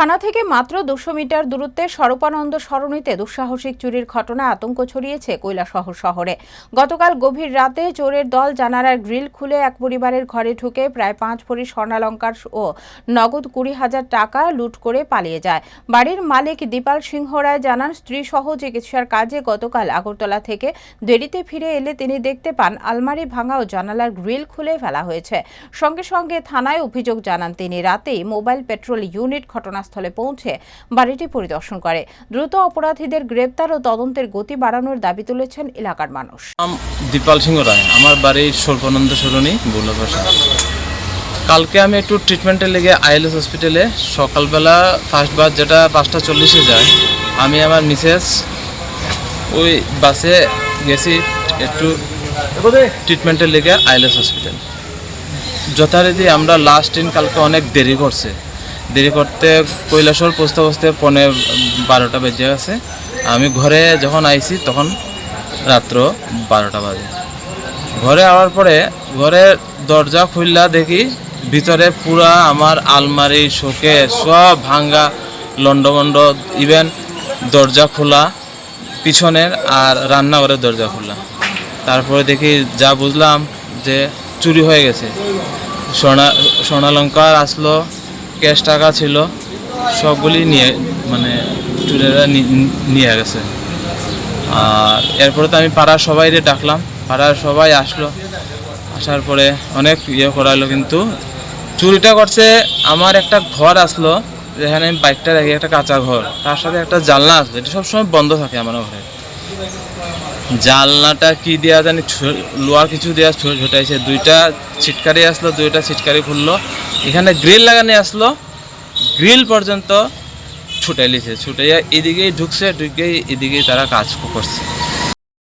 থানা থেকে মাত্র দুশো মিটার দূরত্বে স্বরূপানন্দ সরণিতে দুঃসাহসিক চুরির ঘটনা আতঙ্ক ছড়িয়েছে কৈলাসহর শহরে। গতকাল গভীর রাতে চোরের দল জানালার গ্রিল খুলে এক পরিবারের ঘরে ঢুকে প্রায় পাঁচ ভরি স্বর্ণালঙ্কার ও নগদ কুড়ি হাজার টাকা লুট করে পালিয়ে যায়। বাড়ির মালিক দীপাল সিংহ রায় জানান, স্ত্রীসহ চিকিৎসার কাজে গতকাল আগরতলা থেকে দেরিতে ফিরে এলে তিনি দেখতে পান, আলমারি ভাঙা ও জানালার গ্রিল খুলে ফেলা হয়েছে। সঙ্গে সঙ্গে থানায় অভিযোগ জানান তিনি, রাতেই মোবাইল পেট্রোল ইউনিট ঘটনাস্থলে পৌঁছে বাড়িটি পরিদর্শন করে। দ্রুত অপরাধীদের গ্রেপ্তার ও তদন্তের গতি বাড়ানোর দাবি তুলেছেন এলাকার মানুষ। দীপাল সিংহ রায়। আমার বাড়ি সর্বানন্দ সরণি কালকে আমি একটু ট্রিটমেন্টে লেগে আইএলএস হসপিটালে সকালবেলা ফার্স্ট বাস যেটা পাঁচটা চল্লিশে যায়, আমি আমার মিসেস ওই বাসে গেছি একটু ট্রিটমেন্টে লেগে আইএলএস হসপিটাল যথারীতি আমরা লাস্ট দিন কালকে অনেক দেরি করছে। দেরি করতে কৈলাসর পৌঁছতে পৌঁছতে পনে বারোটা বেজে গেছে। আমি ঘরে যখন আইছি তখন রাত্র বারোটা বাজে। ঘরে আওয়ার পরে ঘরের দরজা খুললা দেখি ভিতরে পুরা আমার আলমারি শোকে সব ভাঙ্গা লন্ডমন্ড ইভেন দরজা খোলা, পিছনের আর রান্নাঘরের দরজা খোলা। তারপরে দেখি যা বুঝলাম যে চুরি হয়ে গেছে। সোনা সোনালঙ্কার আসলো ক্যাশ টাকা ছিল সবগুলি নিয়ে মানে নি- নিয়ে গেছে। আর এরপরে তো আমি পাড়ার সবাইরে ডাকলাম। পাড়ার সবাই আসলো। আসার পরে অনেক ইয়ে করালো কিন্তু। চুরিটা করছে, আমার একটা ঘর আসলো, যেখানে আমি বাইকটা রাখি একটা কাঁচা ঘর। তার সাথে একটা জানলা আসলো। এটা সবসময় বন্ধ থাকে আমার ঘরে। জানলাটা কি দেওয়া জানি লোয়ার কিছু দেওয়া ছোটাইছে। দুইটা ছিটকারি আসলো, দুইটা ছিটকারি খুললো। এখানে গ্রিল লাগানি আসলো। গ্রিল পর্যন্ত ছুটাই লিছে, ছুটাইয়া এদিকেই ঢুকছে, ঢুকেই এদিকেই তারা কাজ করছে।